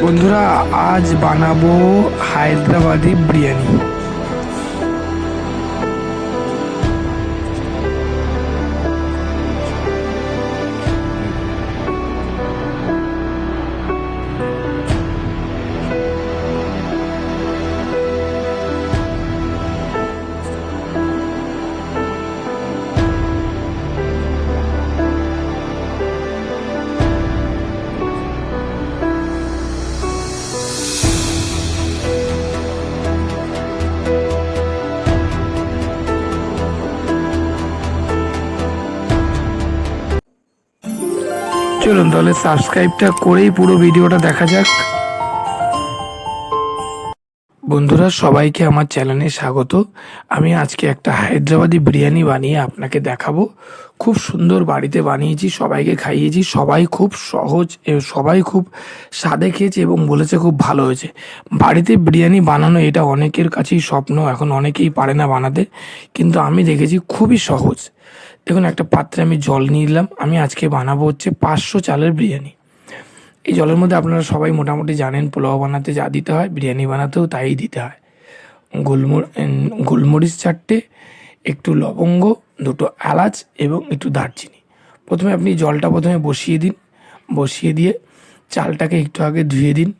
বন্ধুরা আজ বানাবো হায়দ্রাবাদি বিরিয়ানি। চলুন তাহলে সাবস্ক্রাইবটা করেই পুরো ভিডিওটা দেখা যাক। বন্ধুরা, সবাইকে আমার চ্যানেলে স্বাগত। আমি আজকে একটা হায়দ্রাবাদি বিরিয়ানি বানিয়ে আপনাকে দেখাবো। খুব সুন্দর বাড়িতে বানিয়েছি, সবাইকে খাইয়েছি, সবাই খুব সহজ সবাই খুব স্বাদে খেয়েছে এবং বলেছে খুব ভালো হয়েছে। বাড়িতে বিরিয়ানি বানানো এটা অনেকের কাছেই স্বপ্ন, এখন অনেকেই পারে না বানাতে, কিন্তু আমি দেখেছি খুবই সহজ। দেখুন একটা পাত্রে আমি জল নিয়ে নিলাম। আমি আজকে বানাবো হচ্ছে পাঁচশো চালের বিরিয়ানি। এই জলের মধ্যে আপনারা সবাই মোটামুটি জানেন, পোলাও বানাতে যা দিতে হয়, বিরিয়ানি বানাতেও তাই দিতে হয়। গোলমর গোলমরিচ চারটে, একটু লবঙ্গ, দুটো এলাচ এবং একটু দারচিনি। প্রথমে আপনি জলটা প্রথমে বসিয়ে দিন। বসিয়ে দিয়ে চালটাকে একটু আগে ধুয়ে দিন।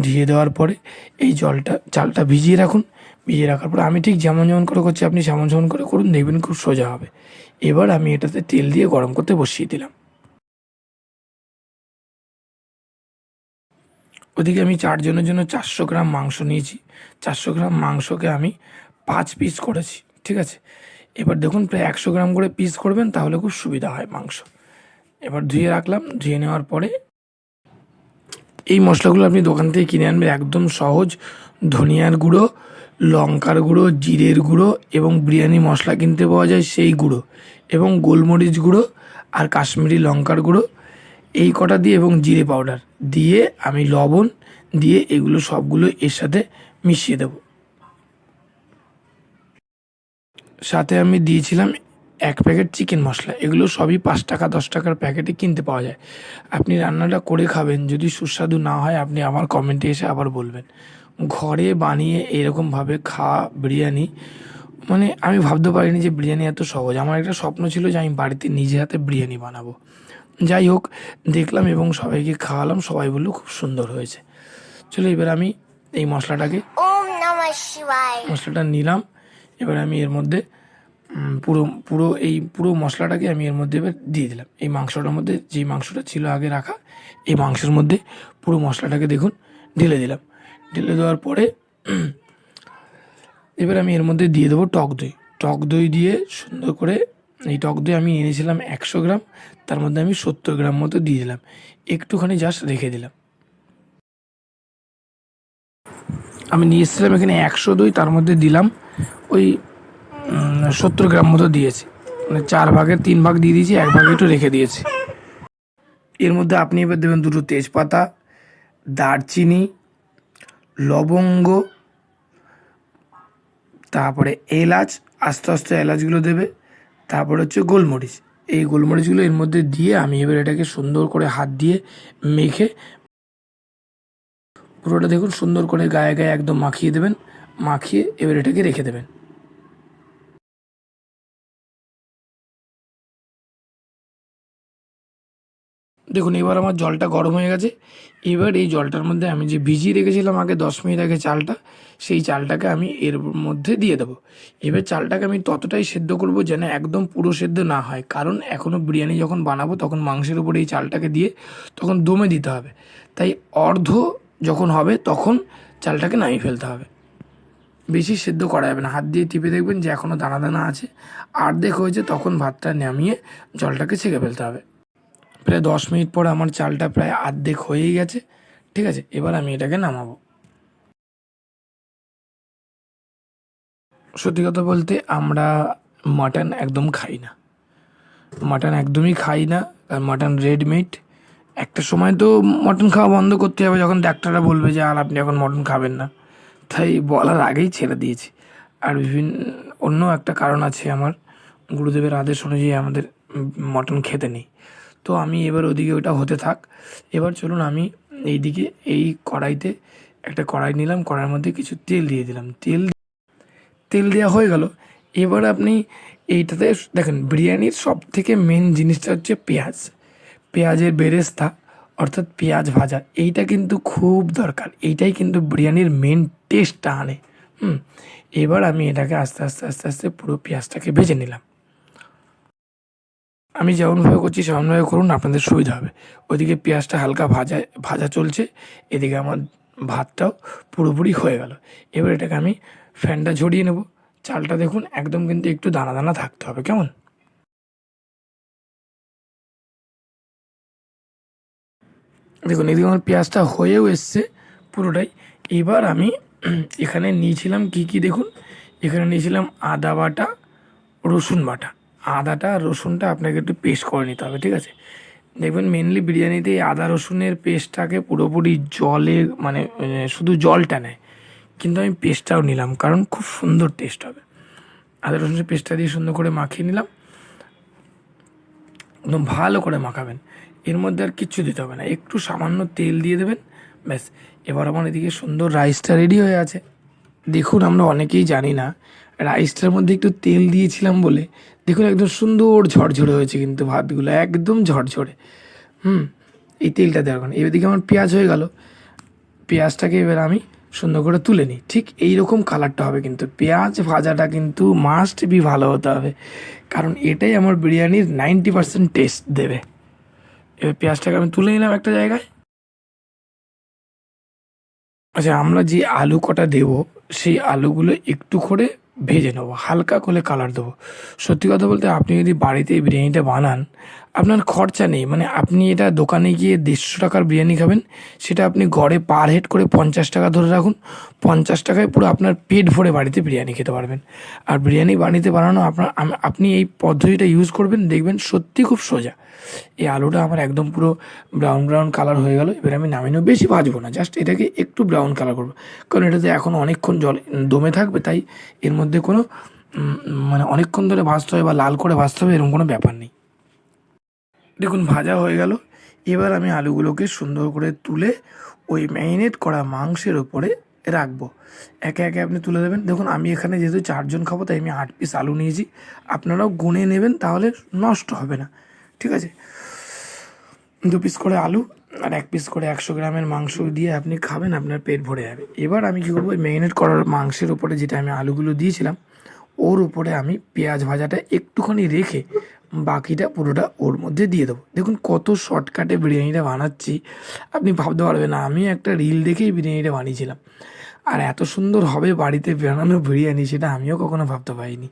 ধুয়ে দেওয়ার পরে এই জলটা, চালটা ভিজিয়ে রাখুন। ভিজিয়ে রাখার পরে আমি ঠিক যেমন যেমন করে করছি, আপনি সেমন যেমন করে করুন, দেখবেন খুব সোজা হবে। এবার আমি এটাতে তেল দিয়ে গরম করতে বসিয়ে দিলাম। ওদিকে আমি চারজনের জন্য চারশো গ্রাম মাংস নিয়েছি। চারশো গ্রাম মাংসকে আমি পাঁচ পিস করেছি, ঠিক আছে? এবার দেখুন প্রায় একশো গ্রাম করে পিস করবেন, তাহলে খুব সুবিধা হয় মাংস। এবার ধুয়ে রাখলাম, ধুয়ে নেওয়ার পরে এই মশলাগুলো আপনি দোকান থেকে কিনে আনবেন, একদম সহজ ধনিয়ার গুঁড়ো লঙ্কার গুঁড়ো, জিরের গুঁড়ো এবং বিরিয়ানি মশলা কিনতে পাওয়া যায় সেই গুঁড়ো এবং গোলমরিচ গুঁড়ো আর কাশ্মীরি লঙ্কার গুঁড়ো। এই কটা দিয়ে এবং জিরে পাউডার দিয়ে আমি লবণ দিয়ে এগুলো সবগুলো এর সাথে মিশিয়ে দেব। সাথে আমি দিয়েছিলাম এক প্যাকেট চিকেন মশলা। এগুলো সবই পাঁচ টাকা, দশ টাকার প্যাকেটে কিনতে পাওয়া যায়। আপনি রান্নাটা করে খাবেন, যদি সুস্বাদু না হয় আপনি আমার কমেন্টে এসে আবার বলবেন। ঘরে বানিয়ে এরকমভাবে খাওয়া বিরিয়ানি মানে আমি ভাবতে পারিনি যে বিরিয়ানি এত সহজ। আমার একটা স্বপ্ন ছিল যে আমি বাড়িতে নিজে হাতে বিরিয়ানি বানাবো। যাই হোক দেখলাম এবং সবাইকে খাওয়ালাম সবাই বলল খুব সুন্দর হয়েছে। চলো এবার আমি এই মশলাটাকে মশলাটা নিলাম এবার আমি এর মধ্যে পুরো পুরো এই পুরো মশলাটাকে আমি এর মধ্যে এবার দিয়ে দিলাম। এই মাংসটার মধ্যে যেই মাংসটা ছিল আগে রাখা এই মাংসের মধ্যে পুরো মশলাটাকে দেখুন ঢেলে দিলাম। ঢেলে দেওয়ার পরে এবার আমি এর মধ্যে দিয়ে দেবো টক দই। টক দই দিয়ে সুন্দর করে এই টক দই আমি এনেছিলাম একশো গ্রাম, তার মধ্যে আমি সত্তর গ্রাম মতো দিয়ে দিলাম। একটুখানি জাস্ট রেখে দিলাম। আমি নিয়ে এসেছিলাম এখানে একশো দই, তার মধ্যে দিলাম ওই সত্তর গ্রাম মতো দিয়েছি। মানে চার ভাগের তিন ভাগ দিয়ে দিয়েছি, এক ভাগ একটু রেখে দিয়েছি। এর মধ্যে আপনি এবার দেবেন দুটো তেজপাতা, দারচিনি লবঙ্গ, তারপরে এলাচ, আস্তে আস্তে এলাচগুলো দেবে, তারপরে হচ্ছে গোলমরিচ। এই গোলমরিচগুলো এর মধ্যে দিয়ে আমি এবার এটাকে সুন্দর করে হাত দিয়ে মেখে পুরোটা দেখুন সুন্দর করে গায়ে গায়ে একদম মাখিয়ে দেবেন, মাখিয়ে এবার এটাকে রেখে দেবেন। দেখুন, এবার আমার জলটা গরম হয়ে গেছে। এবার এই জলটার মধ্যে আমি যে ভিজিয়ে রেখেছিলাম আগে দশ মিনিট আগে চালটা, সেই চালটাকে আমি এর মধ্যে দিয়ে দেবো। এবার চালটাকে আমি ততটাই সেদ্ধ করব যেন একদম পুরো সেদ্ধ না হয়। কারণ এখনও বিরিয়ানি যখন বানাবো, তখন মাংসের উপরে এই চালটাকে দিয়ে তখন দমে দিতে হবে। তাই অর্ধ যখন হবে, তখন চালটাকে নামিয়ে ফেলতে হবে। বেশি সেদ্ধ করা যাবে না। হাত দিয়ে টিপে দেখবেন যে এখনও দানা দানা আছে। আর্ধেক হয়েছে, তখন ভাতটা নামিয়ে জলটাকে ছেঁকে ফেলতে হবে। প্রায় দশ মিনিট পর আমার চালটা প্রায় আর্ধেক হয়েই গেছে। ঠিক আছে, এবার আমি এটাকে নামাবো। সত্যি কথা বলতে আমরা মাটন একদম খাই না। মাটন একদমই খাই না, আর মাটন রেড মিট। একটা সময় তো মটন খাওয়া বন্ধ করতে হবে, যখন ডাক্তাররা বলবে যে, আর আপনি এখন মটন খাবেন না। তাই বলার আগেই ছেড়ে দিয়েছি। আর বিভিন্ন অন্য একটা কারণ আছে আমার। গুরুদেবের আদেশ অনুযায়ী আমাদের মটন খেতে নেই। তো আমি এবার ওদিকে ওটা হতে থাক। এবার চলুন আমি এইদিকে, এই কড়াইতে একটা কড়াই নিলাম, কড়াইয়ের মধ্যে কিছু তেল দিয়ে দিলাম। তেল তেল দেওয়া হয়ে গেল। এবার আপনি এইটাতে দেখেন, বিরিয়ানির সব থেকে মেন জিনিসটা হচ্ছে পেঁয়াজ। পেঁয়াজের বেরেস্তা, অর্থাৎ পেঁয়াজ ভাজা, এইটা কিন্তু খুব দরকার। এইটাই কিন্তু বিরিয়ানির মেন টেস্টটা আনে। হুম, এবার আমি এটাকে আস্তে আস্তে আস্তে আস্তে পুরো পেঁয়াজটাকে ভেজে নিলাম। আমি যেমনভাবে করছি সেমনভাবে করুন, আপনাদের সুবিধা হবে। ওইদিকে পেঁয়াজটা হালকা ভাজা ভাজা চলছে, এদিকে আমার ভাতটাও পুরোপুরি হয়ে গেল। এবার এটাকে আমি ফ্যানটা ঝরিয়ে নেব। চালটা দেখুন, একদম কিন্তু একটু দানা দানা থাকতে হবে, কেমন? দেখুন, এদিকে আমার পেঁয়াজটা হয়েও এসছে পুরোটাই। এবার আমি এখানে নিয়েছিলাম কি কি দেখুন? এখানে নিয়েছিলাম আদা বাটা, রসুন বাটা। আদাটা আর রসুনটা আপনাকে একটু পেস্ট করে নিতে হবে, ঠিক আছে? দেখবেন মেনলি বিরিয়ানিতে এই আদা, রসুনের পেস্টটাকে পুরোপুরি জলে মানে শুধু জলটা নেয়, কিন্তু আমি পেস্টটাও নিলাম, কারণ খুব সুন্দর টেস্ট হবে। আদা, রসুনের পেস্টটা দিয়ে সুন্দর করে মাখিয়ে নিলাম। একদম ভালো করে মাখাবেন। এর মধ্যে আর কিচ্ছু দিতে হবে না, একটু সামান্য তেল দিয়ে দেবেন, ব্যাস। এবার আমার এদিকে সুন্দর রাইসটা রেডি হয়ে আছে। দেখুন, আমরা অনেকেই জানি না রাইসটার মধ্যে একটু তেল দিয়েছিলাম বলে দেখুন, একদম সুন্দর ঝরঝরে হয়েছে কিন্তু ভাতগুলো, একদম ঝরঝরে। হুম, এই তেলটা দেওয়ার কারণে। এদিকে আমার পেঁয়াজ হয়ে গেল। পেঁয়াজটাকে এবার আমি সুন্দর করে তুলে নিই। ঠিক এই রকম কালারটা হবে কিন্তু। পেঁয়াজ ভাজাটা কিন্তু মাস্ট বি ভালো হতে হবে। কারণ এটাই আমার বিরিয়ানির নাইনটি পার্সেন্ট টেস্ট দেবে। এবার পেঁয়াজটাকে আমি তুলে নিলাম একটা জায়গায়। আচ্ছা আমরা যে আলু কটা দেবো, সেই আলুগুলো একটু করে ভেজে নেব, হালকা করে কালার দেবো। সত্যি কথা বলতে আপনি যদি বাড়িতে এই বিরিয়ানিটা বানান আপনার খরচা নেই। মানে আপনি এটা দোকানে গিয়ে দেড়শো টাকার বিরিয়ানি খাবেন, সেটা আপনি ঘরে পার হেড করে পঞ্চাশ টাকা ধরে রাখুন। পঞ্চাশ টাকায় পুরো আপনার পেট ভরে বাড়িতে বিরিয়ানি খেতে পারবেন। আর বিরিয়ানি বাড়িতে বানানো আপনার আপনি এই পদ্ধতিটা ইউজ করবেন, দেখবেন সত্যি খুব সোজা। এই আলুটা আমার একদম পুরো ব্রাউন ব্রাউন কালার হয়ে গেল। এবার আমি নামিয়েও বেশি ভাজবো না জাস্ট এটাকে একটু ব্রাউন কালার করব। কারণ এটাতে এখন অনেকক্ষণ জল, দমে থাকবে, তাই এর মধ্যে কোনো মানে অনেকক্ষণ ধরে ভাজতে হবে বা লাল করে ভাজতে হবে, এরকম কোনো ব্যাপার নেই। দেখুন, ভাজা হয়ে গেল। এবার আমি আলুগুলোকে সুন্দর করে তুলে ওই ম্যারিনেট করা মাংসের ওপরে রাখব। একে একে আপনি তুলে দেবেন। দেখুন, আমি এখানে যেহেতু চারজন খাব, তাই আমি আট পিস আলু নিয়েছি। আপনারাও গুনে নেবেন, তাহলে নষ্ট হবে না। ঠিক আছে? দু পিস করে আলু আর এক পিস করে একশো গ্রামের মাংস দিয়ে আপনি খাবেন, আপনার পেট ভরে যাবে। এবার আমি কী করব ম্যারিনেট করার মাংসের উপরে যেটা আমি আলুগুলো দিয়েছিলাম, ওর উপরে আমি পেঁয়াজ ভাজাটা একটুখানি রেখে বাকিটা পুরোটা ওর মধ্যে দিয়ে দেবো। দেখুন কত শর্টকাটে বিরিয়ানিটা বানাচ্ছি। আপনি ভাবতে পারবেন না, আমি একটা রিল দেখেই বিরিয়ানিটা বানিয়েছিলাম। আর এত সুন্দর হবে বাড়িতে বানানো বিরিয়ানি সেটা আমিও কখনো ভাবতে পারিনি।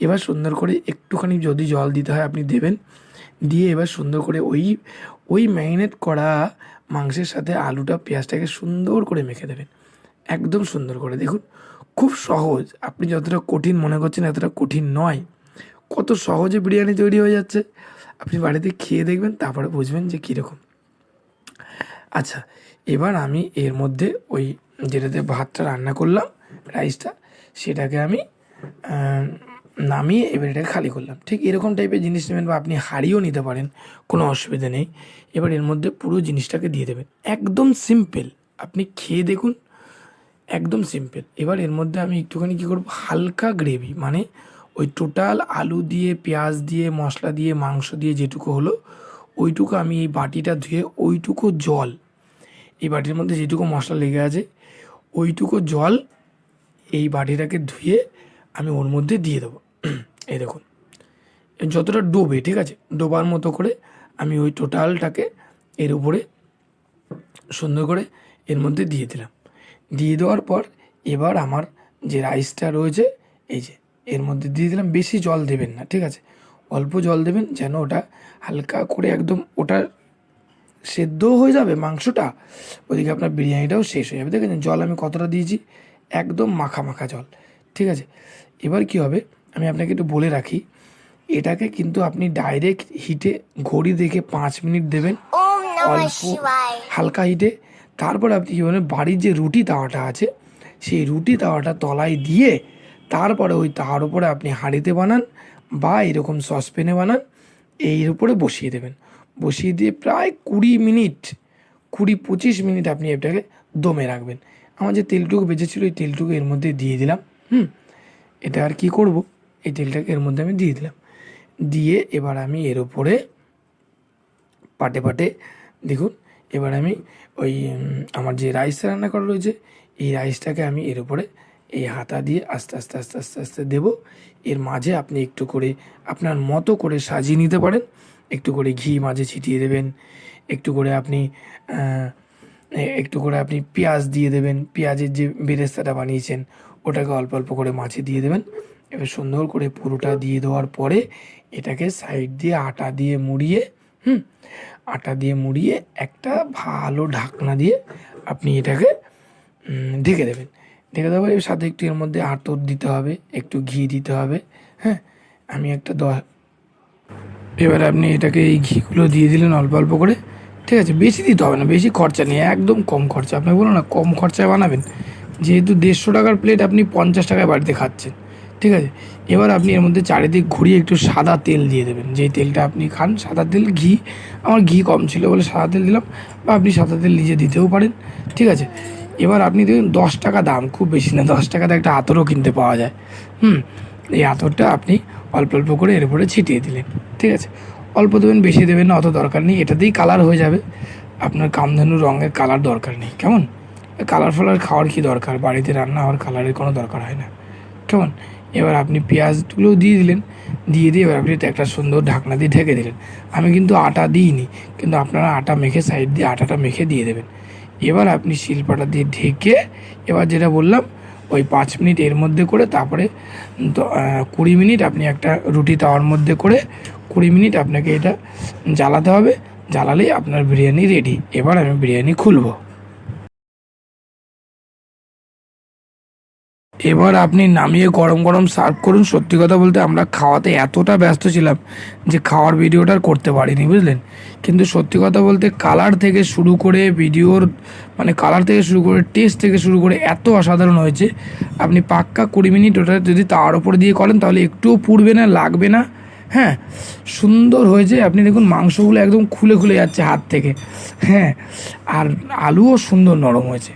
এবার সুন্দর করে একটুখানি যদি জল দিতে হয় আপনি দেবেন। দিয়ে এবার সুন্দর করে ওই ওই ম্যারিনেট করা মাংসের সাথে আলুটা, পেঁয়াজটাকে সুন্দর করে মেখে দেবেন। একদম সুন্দর করে। দেখুন, খুব সহজ। আপনি যতটা কঠিন মনে করছেন, এতটা কঠিন নয়। কত সহজে বিরিয়ানি তৈরি হয়ে যাচ্ছে। আপনি বাড়িতে খেয়ে দেখবেন, তারপরে বুঝবেন যে কীরকম। আচ্ছা এবার আমি এর মধ্যে ওই যেটাতে ভাতটা রান্না করলাম, রাইসটা, সেটাকে আমি নামিয়ে এবার এটাকে খালি করলাম। ঠিক এরকম টাইপের জিনিস নেবেন বা আপনি হারিয়েও নিতে পারেন, কোনো অসুবিধা নেই। এবার এর মধ্যে পুরো জিনিসটাকে দিয়ে দেবেন। একদম সিম্পল। আপনি খেয়ে দেখুন, একদম সিম্পল। এবার এর মধ্যে আমি একটুখানি কী করব? হালকা গ্রেভি মানে ওই টোটাল আলু দিয়ে, পেঁয়াজ দিয়ে, মশলা দিয়ে, মাংস দিয়ে যেটুকু হলো, ওইটুকু আমি এই বাটিটা ধুয়ে ওইটুকু জল, এই বাটির মধ্যে যেটুকু মশলা লেগে আছে, ওইটুকু জল এই বাটিটাকে ধুয়ে আমি ওর মধ্যে দিয়ে দেবো। এই দেখুন, যতটা ডোবে, ঠিক আছে? ডোবার মতো করে আমি ওই টোটালটাকে এর উপরে সুন্দর করে এর মধ্যে দিয়ে দিলাম। দিয়ে দেওয়ার পর এবার আমার যে রাইসটা রয়েছে, এই যে এর মধ্যে দিয়ে দিলাম বেশি জল দেবেন না ঠিক আছে? অল্প জল দেবেন যেন ওটা হালকা করে একদম ওটা সেদ্ধও হয়ে যাবে মাংসটা ওদিকে আপনার বিরিয়ানিটাও শেষ হয়ে যাবে। দেখেছেন জল আমি কতটা দিয়েছি? একদম মাখা মাখা জল ঠিক আছে? এবার কি হবে? আমি আপনাকে একটু বলে রাখি এটাকে কিন্তু আপনি ডাইরেক্ট হিটে ঘড়ি দেখে পাঁচ মিনিট দেবেন অল্প হালকা হিটে তারপর আপনি কী বাড়ির যে রুটি তাওয়াটা আছে সেই রুটি তাওয়াটা তলায় দিয়ে তারপরে ওই তার উপরে আপনি হাঁড়িতে বানান বা এরকম সসপ্যানে বানান, এর উপরে বসিয়ে দেবেন। বসিয়ে দিয়ে প্রায় কুড়ি মিনিট, কুড়ি পঁচিশ মিনিট আপনি এটাকে দমে রাখবেন। আমার যে তেলটুকু বেঁচেছিল ওই তেলটুকু এর মধ্যে দিয়ে দিলাম, হুম? এটা আর কি করব? এই তেলটাকে এর মধ্যে আমি দিয়ে দিলাম। দিয়ে এবার আমি এর উপরে পাটে পাটে, দেখুন, এবার আমি ওই আমার যে রাইস রান্না করা রয়েছে, এই রাইসটাকে আমি এর উপরে এই হাতা দিয়ে আস্তে আস্তে আস্তে আস্তে আস্তে দেবো। এর মাঝে আপনি একটু করে আপনার মতো করে সাজিয়ে নিতে পারেন। একটু করে ঘি মাঝে ছিটিয়ে দেবেন। একটু করে আপনি একটু করে আপনি পেঁয়াজ দিয়ে দেবেন। পেঁয়াজের যে বেরেস্তাটা বানিয়েছেন, ওটাকে অল্প অল্প করে মাছে দিয়ে দেবেন। এবার সুন্দর করে পুরোটা দিয়ে দেওয়ার পরে এটাকে সাইড দিয়ে আটা দিয়ে মুড়িয়ে, হুম, আটা দিয়ে মুড়িয়ে একটা ভালো ঢাকনা দিয়ে আপনি এটাকে ঢেকে দেবেন। ঢেকে দেওয়ার এর সাথে একটু এর মধ্যে আতর দিতে হবে, একটু ঘি দিতে হবে হ্যাঁ? আমি একটা দশ এবার আপনি এটাকে এই ঘিগুলো দিয়ে দিলেন অল্প অল্প করে, ঠিক আছে? বেশি দিতে হবে না, বেশি খরচা নেই, একদম কম খরচা। আপনি বলুন না, কম খরচায় বানাবেন? যেহেতু দেড়শো টাকার প্লেট আপনি পঞ্চাশ টাকায় বাড়িতে খাচ্ছেন, ঠিক আছে? এবার আপনি এর মধ্যে চারিদিক ঘুরিয়ে একটু সাদা তেল দিয়ে দেবেন। যেই তেলটা আপনি খান, সাদা তেল, ঘি, আমার ঘি কম ছিল বলে সাদা তেল দিলাম, বা আপনি সাদা তেল নিজে দিতেও পারেন, ঠিক আছে? এবার আপনি দেখুন, দশ টাকা দাম, খুব বেশি না, দশ টাকাতে একটা আতরও কিনতে পাওয়া যায়। হুম, এই আতরটা আপনি অল্প অল্প করে এর উপরে ছিটিয়ে দিলেন, ঠিক আছে? অল্প দেবেন, বেশি দেবেন না, অত দরকার নেই, এটাতেই কালার হয়ে যাবে। আপনার কামধেনু রঙের কালার দরকার নেই, কেমন? কালার ফালার খাওয়ার কি দরকার? বাড়িতে রান্না হওয়ার কালারের কোনো দরকার হয় না, কেমন? এবার আপনি পেঁয়াজগুলো দিয়ে দিলেন, দিয়ে দিয়ে এবার আপনি একটা সুন্দর ঢাকনা দিয়ে ঢেকে দিলেন। আমি কিন্তু আটা দিইনি, কিন্তু আপনারা আটা মেখে সাইড দিয়ে, আটাটা মেখে দিয়ে দেবেন। এবার আপনি শিলপাটা দিয়ে ঢেকে, এবার যেটা বললাম, ওই পাঁচ মিনিট এর মধ্যে করে তারপরে কুড়ি মিনিট আপনি একটা রুটি তাওয়ার মধ্যে করে কুড়ি মিনিট আপনাকে এটা জ্বালাতে হবে। জ্বালালেই আপনার বিরিয়ানি রেডি এবার আমি বিরিয়ানি খুলবো। এবার আপনি নামিয়ে গরম গরম সার্ভ করুন। সত্যি কথা বলতে আমরা খাওয়াতে এতটা ব্যস্ত ছিলাম যে খাওয়ার ভিডিওটা করতে পারিনি, বুঝলেন? কিন্তু সত্যি কথা বলতে কালার থেকে শুরু করে ভিডিওর মানে কালার থেকে শুরু করে টেস্ট থেকে শুরু করে এত অসাধারণ হয়েছে। আপনি পাক্কা কুড়ি মিনিট ওটা যদি তার উপরে দিয়ে করেন তাহলে একটুও পুড়বে না, লাগবে না। হ্যাঁ সুন্দর হয়েছে। আপনি দেখুন মাংসগুলো একদম খুলে খুলে যাচ্ছে হাত থেকে। হ্যাঁ আর আলুও সুন্দর নরম হয়েছে।